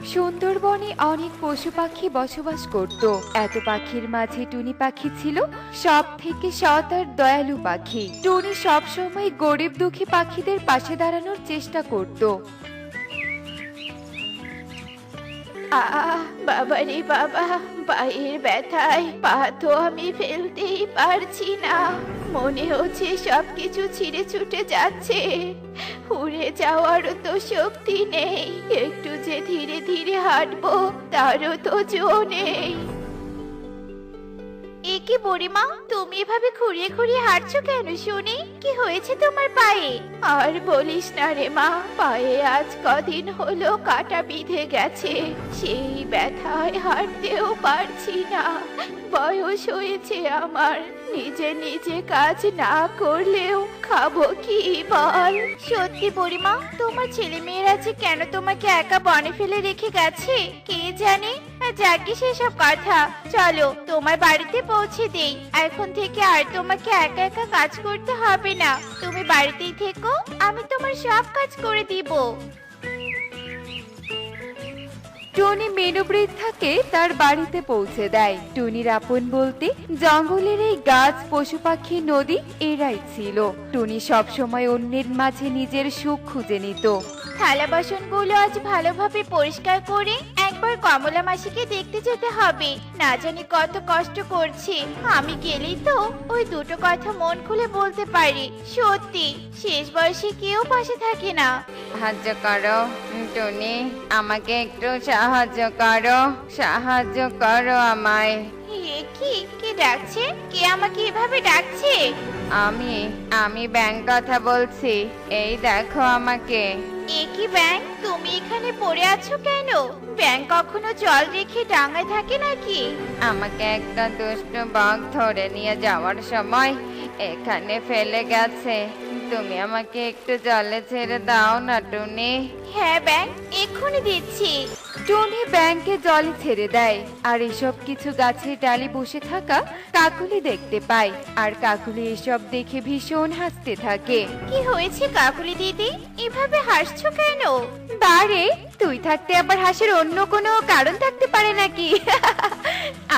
সুন্দরবনে অনেক পশু পাখি বসবাস করত। এত পাখির মাঝে টুনি পাখি ছিল সব থেকে সৎ আর দয়ালু পাখি। টুনি সবসময় গরিব দুঃখী পাখিদের পাশে দাঁড়ানোর চেষ্টা করত। বাবা রে বাবা। পায়ের ব্যথায়, পা তো আমি ফেলতেই পারছি না। মনে হচ্ছে সব কিছু ছিঁড়ে ছুটে যাচ্ছে। উড়ে যাওয়ারও তো শক্তি নেই। একটু যে ধীরে ধীরে হাঁটবো, তারও তো জো নেই। এ কি তুমি এভাবে খুঁড়িয়ে খুঁড়িয়ে হাঁটছো কেন শুনি? কি হয়েছে তোমার পায়ে? আর বলিস না রে মা, পায়ে আজ কদিন হলো কাটা বিঁধে গেছে। সেই ব্যথায় হাঁটতেও পারছি না। বয়স হয়েছে আমার। নিজে নিজে কাজ না করলেও খাব কি বল? সত্যি বুড়িমা, তোমার ছেলে মেয়েরা যে কেন তোমাকে একা বনে ফেলে রেখে গেছে? কে জানে? যাকে সেসব কথা। চলো, তোমার বাড়িতে পৌঁছে দেই। এখন থেকে আর তোমাকে একা একা কাজ করতে হবে না, তুমি বাড়িতেই থেকো, আমি তোমার সব কাজ করে দিব। টনি মেনু বৃদ্ধাকে তার বাড়িতে পৌঁছে দেয়। টুনির আপন বলতে, জঙ্গলের এই গাছ, পশু পাখি, নদী, এরাই ছিল। টুনি সবসময় অন্যের মাঝে নিজের সুখ খুঁজে নিত। থালা বাসনগুলো আজ ভালোভাবে পরিষ্কার করে একবার কমলা মাসিকে দেখতে যেতে হবে। না জানি কত কষ্ট করছে। আমি গেলেই তো ওই দুটো কথা মন খুলে বলতে পারি। সত্যি, শেষ বয়সে কেউ পাশে থাকে না। সাহায্য করো, টুনি। আমাকে একটু সাহায্য করো। সাহায্য করো আমায়। এ কি? কে ডাকছে? কে আমাকে এভাবে ডাকছে? আমি আমি ব্যাংক কথা বলছি। এই দেখো আমাকে। এ কি ব্যাং তুমি এখানে পড়ে আছো কেন? ব্যাং কখনো জল রেখে ডাঙায় থাকে নাকি? আমাকে একটা দুষ্ট বক ধরে নিয়ে যাওয়ার সময় এখানে ফেলে গেছে। তুমি আমাকে একটু জলে ছেড়ে দাও না টুনি। হ্যাঁ ব্যাং এক্ষুনি দিচ্ছি। টুনি ব্যাংকে জলে ছেড়ে দেয় আর এসব কিছু গাছের ডালে বসে থাকা কাকুলি দেখতে পায় আর কাকুলি এসব দেখে ভীষণ হাসতে থাকে। কি হয়েছে কাকুলি দিদি? এভাবে হাসছো কেন? বারে তুই থাকতে আবার হাসির অন্য কোনো কারণ থাকতে পারে নাকি?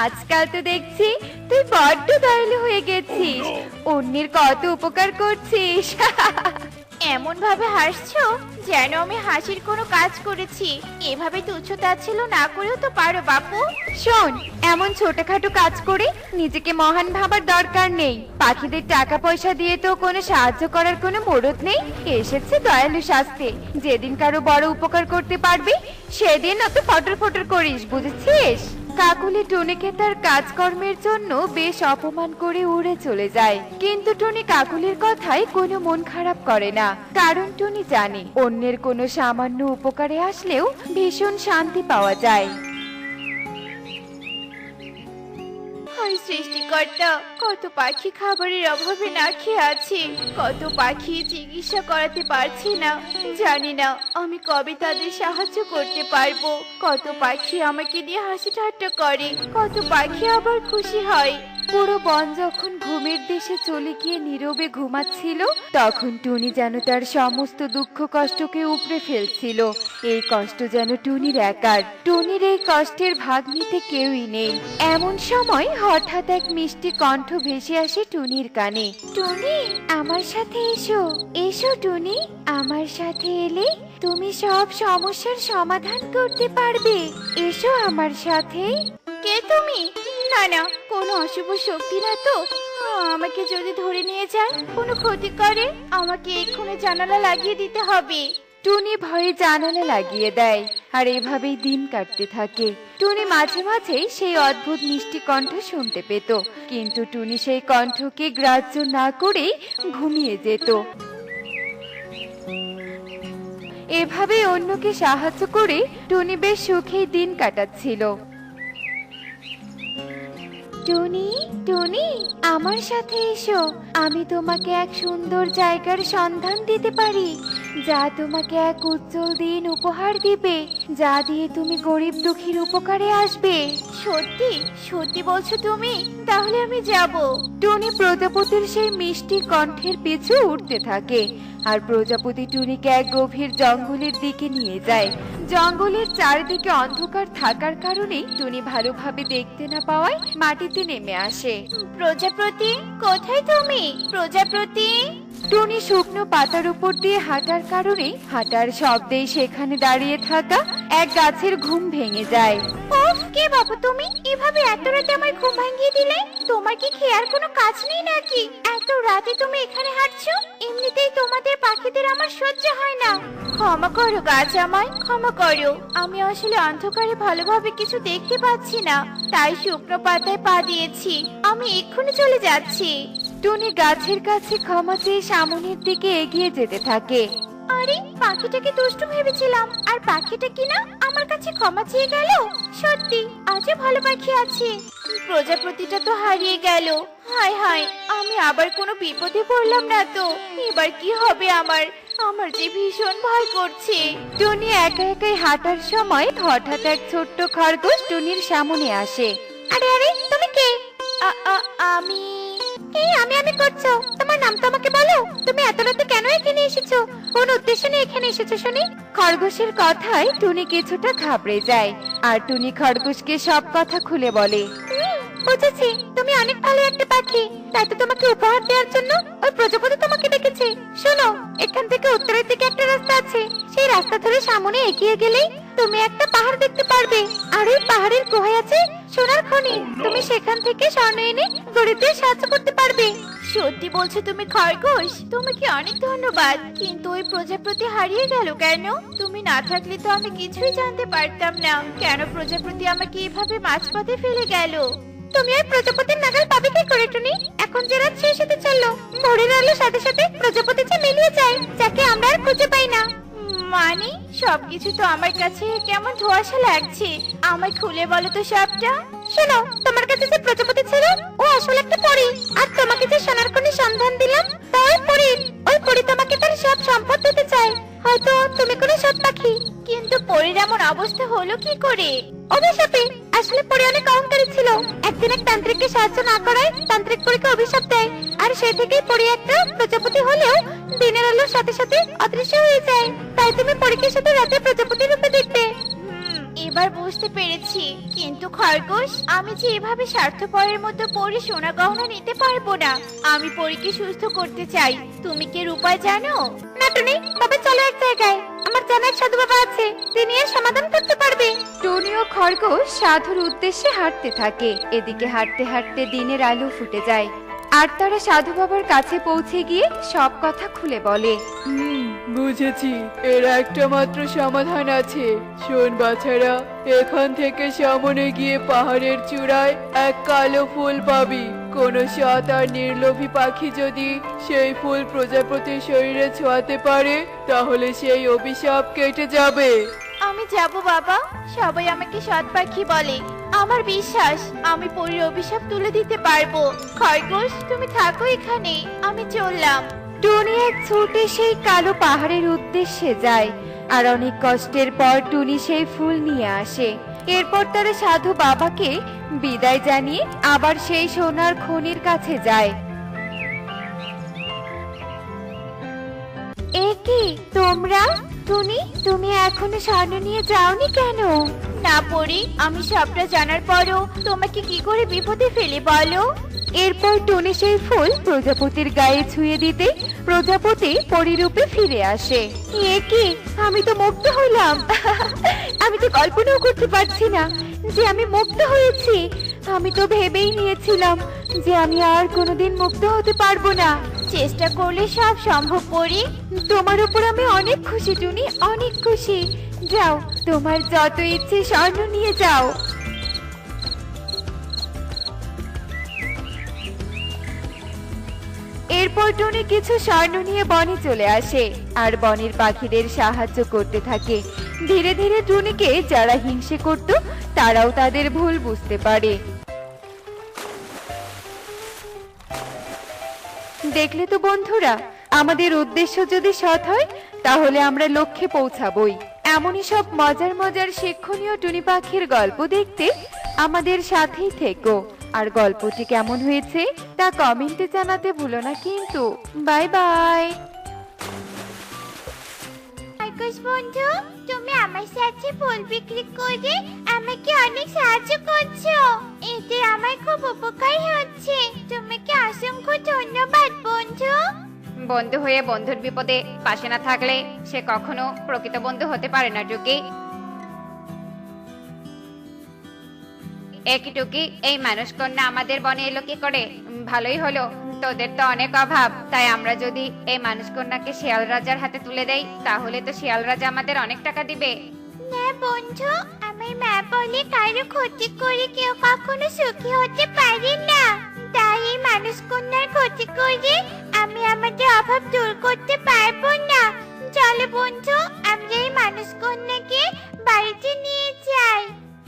আজকাল তো দেখছি তুই বড্ড দয়ালু হয়ে গেছিস অন্যের কত উপকার করছিস। এমন ভাবে হাসছো? যেন আমি হাসির কোনো কাজ করেছি। এভাবে তুচ্ছ তাচ্ছিল্য না করেও তো পারো, বাপু। শোন, এমন ছোটখাটো কাজ করে নিজেকে মহান ভাবার দরকার নেই। পাখিদের টাকা পয়সা দিয়ে তো কোনো সাহায্য করার কোনো মরদ নেই। এসেছে দয়ালু শাস্তে। যেদিন কারও বড় উপকার করতে পারবি, সেদিন অত ফটর ফটর করিস, বুঝেছিস? কাকুলি টনিকে তার কাজকর্মের জন্য বেশ অপমান করে উড়ে চলে যায়। কিন্তু টনি কাকুলির কথায় কোনো মন খারাপ করে না। কারণ টনি জানে, অন্যের কোনো সামান্য উপকারে আসলেও ভীষণ শান্তি পাওয়া যায়। হায় সৃষ্টিকর্তা, কত পাখি খাবারের অভাবে না খেয়ে আছে, কত পাখি চিকিৎসা করাতে পারছি না, জানি না আমি কবে তাদের সাহায্য করতে পারব, কত পাখি আমাকে নিয়ে হাসি ঠাট্টা করে, কত পাখি আবার খুশি হয়। পুরো বন যখন ঘুমের দেশে চলে গিয়ে নীরবে ঘুমাচ্ছিল, তখন টুনি যেন তার সমস্ত দুঃখ কষ্টকে উপড়ে ফেলছিল। এই কষ্ট যেন টুনির একার। টুনির এই কষ্টের ভাগ নিতে কেউই নেই। এমন সময় হঠাৎ এক মিষ্টি কণ্ঠ ভেসে আসে টুনির কানে। টুনি, আমার সাথে এসো। এসো টুনি, আমার সাথে এলে তুমি সব সমস্যার সমাধান করতে পারবে। এসো আমার সাথে। কে তুমি? না না কোনো অশুভ শক্তি না তো? আমাকে যদি ধরে নিয়ে যায় কোনো ক্ষতি করে? আমাকে এক্ষুনি জানালা লাগিয়ে দিতে হবে। টুনি ভয়ে জানালা লাগিয়ে দেয়, আর এভাবেই দিন কাটতে থাকে। টুনি মাঝে মাঝে সেই অদ্ভুত মিষ্টি কণ্ঠ শুনতে পেত, কিন্তু টুনি সেই কণ্ঠকে গ্রাহ্য না করে ঘুমিয়ে যেত। এভাবে অন্যকে সাহায্য করে টুনি বেশ সুখেই দিন কাটাচ্ছিল। টুনি টুনি আমার সাথে এসো। আমি তোমাকে এক সুন্দর জায়গার সন্ধান দিতে পারি যা তোমাকে এক উজ্জ্বল দিন উপহার দিবে যা দিয়ে তুমি গরিব দুঃখীর উপকারে আসবে। সত্যি? সত্যি বলছো তুমি? তাহলে আমি যাব। টুনি প্রজাপতির সেই মিষ্টি কণ্ঠের পিছু উঠতে থাকে। আর প্রজাপতি টুনিকে এক গভীর জঙ্গলের দিকে নিয়ে যায়। জঙ্গলের চারিদিকে অন্ধকার থাকার কারণে টুনি ভালোভাবে দেখতে না পাওয়ায় মাটিতে নেমে আসে। প্রজাপতি কোথায় তুমি? প্রজাপতি? টুনি শুকনো পাতার উপর দিয়ে হাঁটার কারণে হাঁটার শব্দেই সেখানে দাঁড়িয়ে থাকা এক গাছের ঘুম ভেঙে যায়। উফ কে বাবু তুমি? এভাবে এত রাতে আমার ঘুম ভাঙিয়ে দিলে? তোমার কি খেয়ার কোনো কাজ নেই নাকি? এত রাতে তুমি এখানে হাঁটছো? এমনিতেই তোমাদের পাখিদের আমার সহ্য হয় না। ক্ষমা করো, গাছ আমায়, ক্ষমা করো। আমি আসলে অন্ধকারে ভালোভাবে কিছু দেখতে পাচ্ছি না। তাই শুকনো পাতায় পা দিয়েছি। আমি এক্ষুনি চলে যাচ্ছি। টুনি গাছের কাছে ক্ষমা চেয়ে সামনের দিকে এগিয়ে যেতে থাকে। আরে, পাখিটাকে দুষ্টু ভেবেছিলাম। আর পাখিটা কিনা আমার কাছে ক্ষমা চেয়ে গেল? সত্যি, আজও ভালো পাখি আছে। প্রজাপতিটা তো হারিয়ে গেল। হায় হায়, আমি আবার কোনো বিপদে পড়লাম না তো। এবার কি হবে আমার? আমার যে ভীষণ ভয় করছে। টুনি একা একাই হাঁটার সময় হঠাৎ এক ছোট্ট খরগোশ টুনির সামনে আসে। আরে আরে, তুমি কে? আমি এই আমি আমি করছ। তোমার নাম তো আমাকে বলো। তুমি এত রাতে কেন এখানে এসেছ? কোন উদ্দেশ্য নিয়ে এখানে এসেছ, শুনি? খরগোশের কথায় টুনি কিছুটা ঘাবড়ে যায়, আর টুনি খরগোশকে সব কথা খুলে বলে। বুঝেছি। তুমি অনেক ভালো একটা পাখি। তাই তো তোমাকে উপহার দেওয়ার জন্য ওই প্রজাপতি তোমাকে ডেকেছে। শোনো, এখান থেকে উত্তরের দিকে একটা রাস্তা আছে। সেই রাস্তা ধরে সামনে এগিয়ে গেলেই তুমি একটা পাহাড় দেখতে পারবে। আর ওই পাহাড়ের গুহায় আছে সোনার খনি। তুমি সেখান থেকে স্বর্ণ এনে গরিবদের সাহায্য করতে পারবে। সত্যি বলছো তুমি খরগোশ। তোমাকে অনেক ধন্যবাদ। কিন্তু ওই প্রজাপতি হারিয়ে গেল কেন? তুমি না থাকলে তো আমি কিছুই জানতে পারতাম না। কেন প্রজাপতি আমাকে এভাবে মাঝপথে ফেলে গেল? তুমি ওই প্রজাপতির নাগাল পাবে কি করে টুনি? এখন যে রাত শেষ হতে চলল ভোরের আলোর সাথে সাথে প্রজাপতি যে মিলিয়ে যায় যাকে আমরা আর খুঁজে পাই না। মানে? সবকিছু তো আমার কাছে কেমন ধোয়াশা লাগছে। আমায় খুলে বলো তো সবটা। শোনো, তোমার কাছে যে প্রজাপতি ছিল ও আসলে একটা পরি। আর তোমাকে যে সোনার কোণে সন্ধান দিলাম, তা ওই পরী। ওই পরি তোমাকে তার সব সম্পদ দিতে চায়। হয়তো তুমি কোনো সৎ পাখি। কিন্তু পরির এমন অবস্থা হলো কি করে? অভিশাপে আসলে পরে অনেক অহংকারী ছিল। একদিন এক তান্ত্রিককে সাহায্য না করায় তান্ত্রিক পরীকে অভিশাপ দেয়। আর সেই থেকেই পরী একটা প্রজাপতি হলেও দিনের আলোর সাথে সাথে অদৃশ্য হয়ে যায়। তাই তুমি পরীক্ষার সাথে রাতে প্রজাপতি রূপে দেখবে। এবার বুঝতে পেরেছি। কিন্তু খরগোশ আমি যে এভাবে স্বার্থপরের মতো পরি সোনা গহনা নিতে পারব না। আমি পরীকে সুস্থ করতে চাই। তুমি কি এর উপায় জানো? না টুনি তবে চলো এক জায়গায়। আমার জানার সাধু বাবা আছে। তিনি এর সমাধান করতে পারবে। টুনি ও খরগোশ সাধুর উদ্দেশ্যে হাঁটতে থাকে। এদিকে হাঁটতে হাঁটতে দিনের আলো ফুটে যায়। আর তারা সাধু বাবার কাছে পৌঁছে গিয়ে সব কথা খুলে বলে। হুম বুঝেছি, এর একটা মাত্র সমাধান আছে। শোন বাছারা, এখান থেকে সামনে গিয়ে পাহাড়ের চূড়ায় এক কালো ফুল পাবি। কোন সৎ আর নির্লোভী পাখি যদি সেই ফুল প্রজাপতির শরীরে ছোঁয়াতে পারে, তাহলে সেই অভিশাপ কেটে যাবে। আমি যাব বাবা, সবাই আমাকে সৎ পাখি বলে। আমার বিশ্বাস, আমি পরীর অভিশাপ তুলে দিতে পারব। খরগোশ, তুমি থাকো এখানে, আমি চললাম। টুনি এক ছুটে সেই কালো পাহাড়ের উদ্দেশ্যে যায়, আর অনেক কষ্টের পর টুনি সেই ফুল নিয়ে আসে। এরপর তারা সাধু বাবাকে বিদায় জানিয়ে আবার সেই সোনার খনির কাছে যায়। এ কি তোমরা? টুনি তুমি এখনও স্বর্ণ নিয়ে যাওনি কেন? না পড়ি আমি সবটা জানার পরও তোমাকে কি করে বিপদে ফেলে বলো? এরপর টুনি সেই ফুল প্রজাপতির গায়ে ছুঁয়ে দিতে প্রজাপতি পরিরূপে ফিরে আসে। এ কি? আমি তো মুক্ত হলাম। আমি তো কল্পনাও করতে পারছি না যে আমি মুক্ত হয়েছি। আমি তো ভেবেই নিয়েছিলাম যে আমি আর কোনোদিন মুক্ত হতে পারব না। চেষ্টা করলে সব সম্ভব পড়ি তোমার উপর আমি অনেক খুশি, টুনি, অনেক খুশি। যাও, তোমার যত ইচ্ছে স্বর্ণ নিয়ে যাও। এরপর টুনি কিছু স্বর্ণ নিয়ে বনে চলে আসে, আর বনের পাখিদের সাহায্য করতে থাকে। ধীরে ধীরে টুনিকে যারা হিংসে করত, তারাও তাদের ভুল বুঝতে পারে। দেখলে তো বন্ধুরা, আমাদের উদ্দেশ্য যদি সৎ হয়, তাহলে আমরা লক্ষ্যে পৌঁছাবই। এমনই সব মজার মজার শিক্ষণীয় টুনি পাখির গল্প দেখতে আমাদের সাথেই থেকো। আর গল্পটি কেমন হয়েছে, তা কমেন্টে জানাতে ভুলো না কিন্তু। Bye bye! খরগোশ বন্ধু। তুমি আমার সাথে ফুল বিক্রি করে আমাকে অনেক সাহায্য করছ। এতে আমার খুব উপকার হচ্ছে। তোমাকে অসংখ্য ধন্যবাদ, বন্ধু। বন্ধু হয়ে বন্ধুর বিপদে পাশে না থাকলে সে কখনো প্রকৃত বন্ধু হতে পারে না, টুকি। একই টুকি, এই মানুষ কন্যা আমাদের বনে এলো কি করে? ভালোই হলো। তোদের তো অনেক অভাব। তাই আমরা যদি এই মানুষ কন্যাকে শিয়াল রাজার হাতে তুলে দেই, তাহলে তো শিয়াল রাজা আমাদের অনেক টাকা দিবে। না বন্ধু, আমার মা বলে কারও ক্ষতি করে কেউ কখনো সুখী হতে পারে না। তাই এই মানুষ কন্যার ক্ষতি করে আমি আমাদের অভাব দূর করতে পারব না। চলো বন্ধু, আমরা এই মানুষ কন্যাকে বাড়িতে নিয়ে যাই।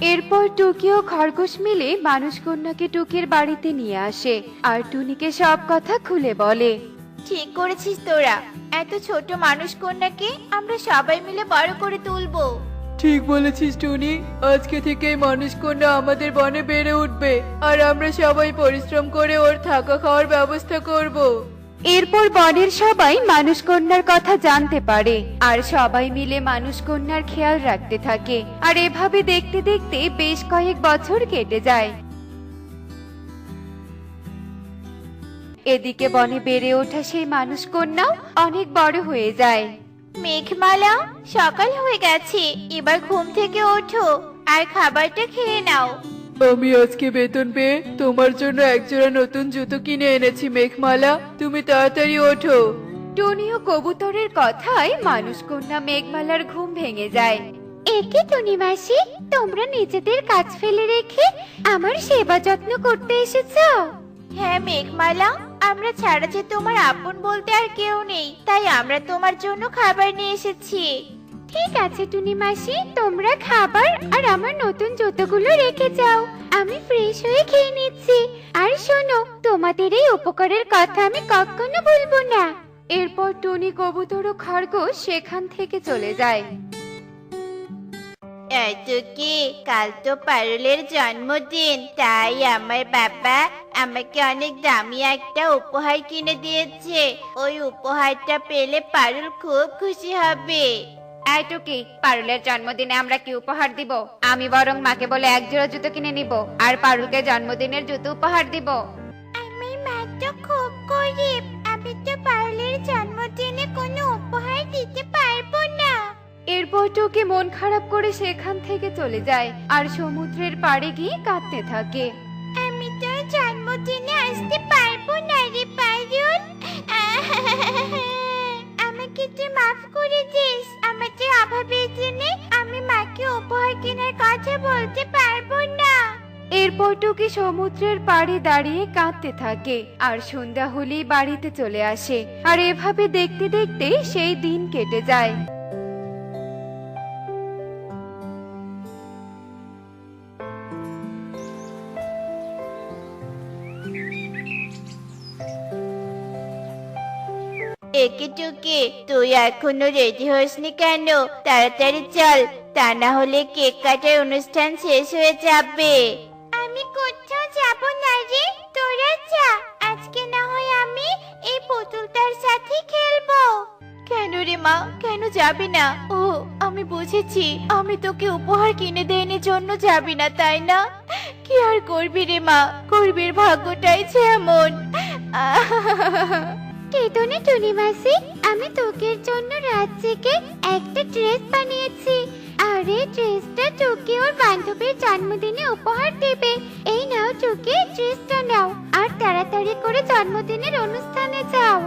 এরপর টুকি ও খরগোশ মিলে মানুষ কন্যাকে টুকির বাড়িতে নিয়ে আসে আর টুনিকে সব কথা খুলে বলে। ঠিক করেছিস তোরা। এত ছোট মানুষ কন্যাকে আমরা সবাই মিলে বড় করে তুলবো। ঠিক বলেছিস টুনি। আজকে থেকে এই মানুষ কন্যা আমাদের বনে বেড়ে উঠবে। আর আমরা সবাই পরিশ্রম করে ওর থাকা খাওয়ার ব্যবস্থা করব। এরপর বনের সবাই মানুষ কন্যার কথা জানতে পারে। আর সবাই মিলে মানুষ কন্যার খেয়াল রাখতে থাকে। আর এভাবে দেখতে দেখতে বেশ কয়েক বছর কেটে যায়। এদিকে বনে বেড়ে ওঠা সেই মানুষ কন্যাও অনেক বড় হয়ে যায়। মেঘমালা, সকাল হয়ে গেছে। এবার ঘুম থেকে ওঠো, আর খাবারটা খেয়ে নাও। আমি আজকে বেতন পেয়ে তোমার জন্য একজোড়া নতুন জুতো কিনে এনেছি মেঘমালা। তুমি তাড়াতাড়ি ওঠো। টনি ও কবুতরের কথায় মানুষ কন্যা মেঘমালার ঘুম ভেঙে যায়। একে টুনি মাসি তোমরা নিজেদের কাজ ফেলে রেখে আমার সেবা যত্ন করতে এসেছ? হ্যাঁ মেঘমালা আমরা ছাড়া যে তোমার আপন বলতে আর কেউ নেই তাই আমরা তোমার জন্য খাবার নিয়ে এসেছি। ঠিক আছে, টুনি মাসি, তোমরা খাবার আর আমার নতুন জুতোগুলো রেখে যাও। আমি ফ্রেশ হয়ে খেয়ে নিচ্ছি। আর শোনো, তোমাদের এই উপকারের কথা আমি কখনো ভুলবো না। এরপর টুনি কবুতর ও খরগোশ সেখান থেকে চলে যায়। কি, কাল তো পারুলের জন্মদিন, তাই আমার বাবা আমাকে অনেক দামি একটা উপহার কিনে দিয়েছে। ওই উপহারটা পেলে পারুল খুব খুশি হবে। এই টুকি পারুলের জন্মদিনে আমরা কি উপহার দিব? আমি বরং মাকে বলে এক জোড়া জুতো কিনে নিব আর পারুলকে জন্মদিনের জুতো উপহার দিব। আমার মা তো খুব গরিব। আমি তো পারুলের জন্মদিনে কোনো উপহার দিতে পারব না। এরপর টুকি মন খারাপ করে সেখান থেকে চলে যায় আর সমুদ্রের পাড়ে গিয়ে কাঁদতে থাকে। আমি তো জন্মদিনে আসতে পারব না রে পারুল। আমাকে তুই মাফ করে দিস। আমাদের অভাবের জন্য আমি মাকে উপহার কেনার কথা বলতে পারব না। এরপর টুকি সমুদ্রের পাড়ে দাঁড়িয়ে কাঁদতে থাকে আর সন্ধ্যা হলেই বাড়িতে চলে আসে। আর এভাবে দেখতে দেখতে সেই দিন কেটে যায়। একে টুকি তুই এখনও রেডি হসনি কেন? তাড়াতাড়ি চল তা না হলে কেক কাটার অনুষ্ঠান শেষ হয়ে যাবে। আমি কোথাও যাব না রে তোরা যা আজকে না হয় আমি এই পুতুলটার সাথে খেলব। কেন রে মা কেন যাবি না? ও আমি বুঝেছি আমি তোকে উপহার কিনে দেয়নি জন্য যাবি না তাই না? কি আর করবি রে মা করবির ভাগ্যটাই কেতনে টুনি মাসি আমি তোকের জন্য রাত থেকে একটা ড্রেস বানিয়েছি। আর এই ড্রেসটা তোকে ওর বান্ধবীর জন্মদিনে উপহার দেবে। এই নাও তোকে ড্রেসটা নাও আর তাড়াতাড়ি করে জন্মদিনের অনুষ্ঠানে যাও।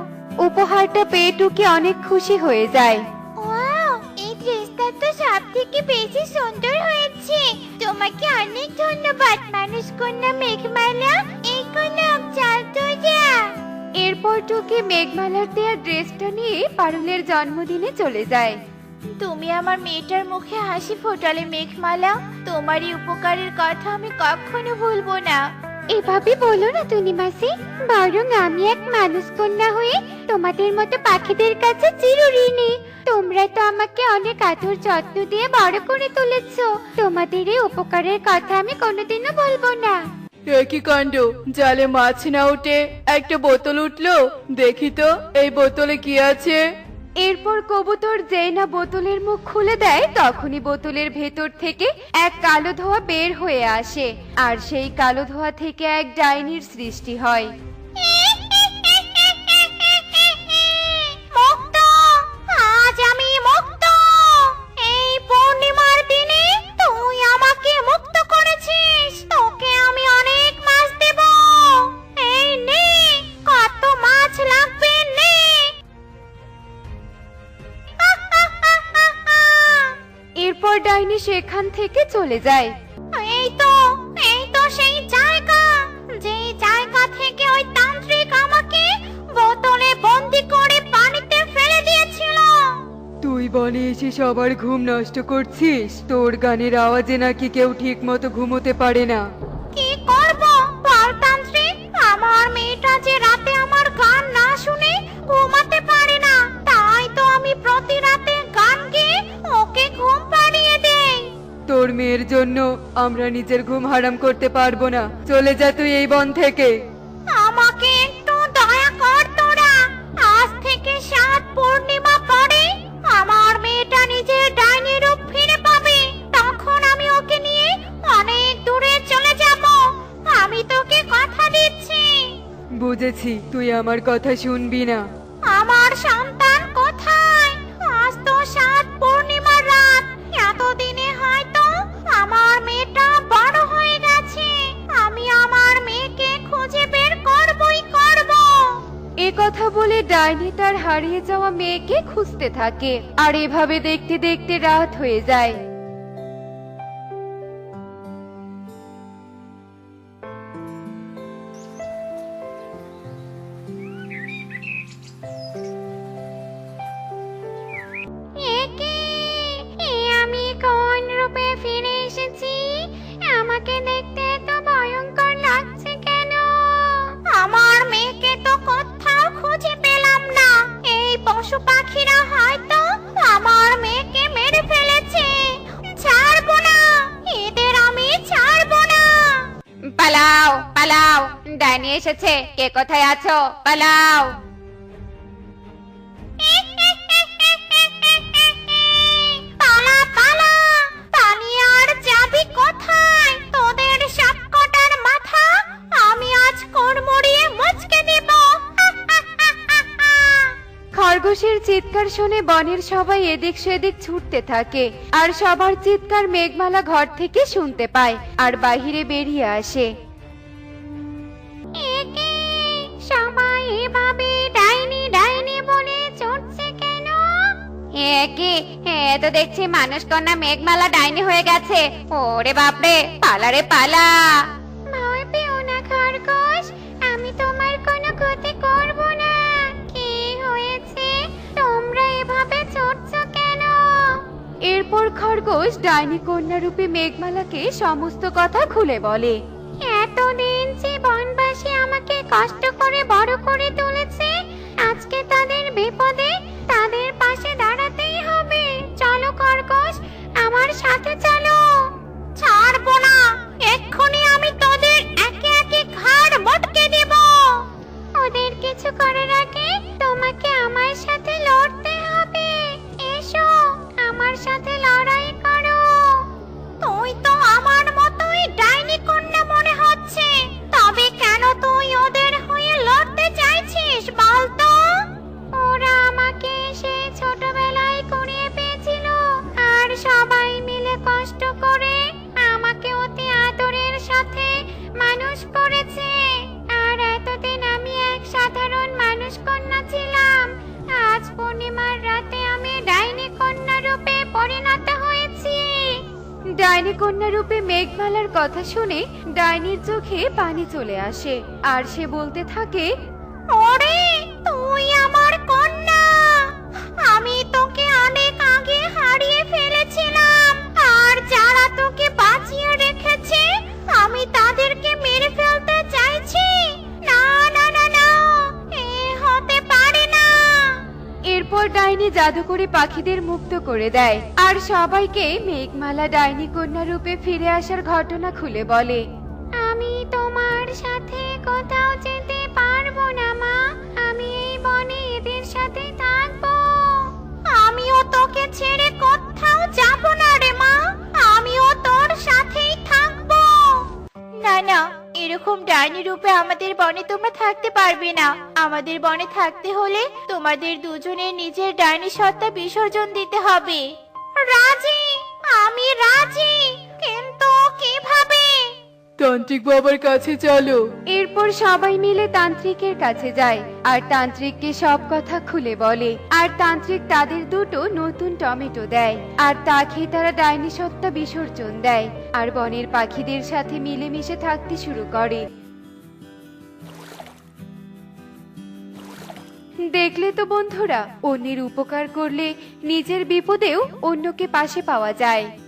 উপহারটা পেয়ে টুকি অনেক খুশি হয়ে যায়। এই ড্রেসটা তো সব থেকে বেশি সুন্দর হয়েছে। তোমাকে অনেক ধন্যবাদ মানুষ কন্যা মেঘমালা। এই কোনো চাল তো যা। টুকি মেঘমালার দেয়া ড্রেসটা নিয়ে পারুলের জন্মদিনে চলে যায়। তুমি আমার মেয়েটার মুখে হাসি ফোটালে মেঘমালা। তোমারই উপকারের কথা আমি কখনো ভুলবো না। এভাবে বলো না তুমি মাসি বরং আমি এক মানুষ কন্যা হয়ে তোমাদের মতো পাখিদের কাছে চিরঋণী। তোমরা তো আমাকে অনেক আদর যত্ন দিয়ে বড় করে তুলেছো। তোমাদের এই উপকারের কথা আমি কোনোদিনও বলব না। একই কাণ্ড? জালে মাছ না উঠে একটা বোতল উঠল? দেখি তো, এই বোতলে কি আছে? এরপর কবুতর যেই না বোতলের মুখ খুলে দেয়, তখনই বোতলের ভেতর থেকে এক কালো ধোঁয়া বের হয়ে আসে। আর সেই কালো ধোঁয়া থেকে এক ডাইনির সৃষ্টি হয়। থেকে চলে যায়। এই তো এই তো সেই জায়গা। যেই জায়গা থেকে ওই তান্ত্রিক আমাকে বোতলে বন্দি করে পানিতে ফেলে দিয়েছিল। তুই বনে এসে সবার ঘুম নষ্ট করছিস? তোর গানের আওয়াজে নাকি কেউ ঠিক মতো ঘুমোতে পারে না। তোর মেয়ের জন্য আমরা নিজের ঘুম হারাম করতে পারব না। চলে যা তুই এই বন থেকে। আমাকে একটু দয়া কর তোরা। আজ থেকে সাত পূর্ণিমা পরে আমার মেয়েটা নিজের ডাইনি রূপ ফিরে পাবে। তখন আমি ওকে নিয়ে অনেক দূরে চলে যাব। আমি তোকে কথা দিচ্ছি। বুঝেছি তুই আমার কথা শুনবি না। আমার সন্তান কথা বলে ডাইনি তার হারিয়ে যাওয়া মেয়েকে খুঁজতে থাকে। আর এভাবে দেখতে দেখতে রাত হয়ে যায়। দেব খরগোশের চিৎকার শুনে বনের সবাই এদিক সেদিক ছুটতে থাকে আর সবার চিৎকার মেঘমালা ঘর থেকে শুনতে পায় আর বাহিরে বেরিয়ে আসে। এভাবে ডাইনি ডাইনি বলে চড়ছে কেন? এ কি? এ তো দেখছি মানুষ কন্যা মেঘমালা ডাইনি হয়ে গেছে। ওরে বাপরে পালা রে পালা। ভয় পেও না খরগোশ। আমি তোমার কোনো ক্ষতি করব না। কি হয়েছে? তোমরা এভাবে চড়ছো কেন? এরপর খরগোশ ডাইনি কন্যা রূপে মেঘমালাকে সমস্ত কথা খুলে বলে। বনবাসী আমাকে কষ্ট করে বড় করে তুলেছে। আজকে তাদের বিপদে তাদের পাশে দাঁড়াতেই হবে। চলো খরগোশ, আমার সাথে চলো। ডাইনি কন্যা রূপে মেঘমালার কথা শুনে ডাইনির চোখে পানি চলে আসে। আর সে বলতে থাকে এরপর ডাইনি জাদু করে পাখিদের মুক্ত করে দেয়। আর সবাইকে মেঘমালা ডাইনি কন্যা রূপে ফিরে আসার ঘটনা খুলে বলে। আমি তোমার সাথে কোথাও যেতে পারব না মা। আমি এই বনে এদের সাথে থাকব। আমিও তোকে ছেড়ে কোথাও যাব না রে মা। আমিও তোর সাথেই থাকব। না না এরকম ডাইনি রূপে আমাদের বনে তোমরা থাকতে পারবে না। আমাদের বনে থাকতে হলে তোমাদের দুজনের নিজের ডাইনি সত্তা বিসর্জন দিতে হবে। রাজি! আমি রাজি! তান্ত্রিক বাবার কাছে চলো। এরপর সবাই মিলে তান্ত্রিকের কাছে যায়। আর তান্ত্রিককে সব কথা খুলে বলে। আর তান্ত্রিক তাদের দুটো নতুন টমেটো দেয়। আর তা খেয়ে তারা ডাইনি সত্তা বিসর্জন দেয়। আর বনের পাখিদের সাথে মিলেমিশে থাকতে শুরু করে। দেখলে তো বন্ধুরা, অন্যের উপকার করলে নিজের বিপদেও অন্যকে পাশে পাওয়া যায়।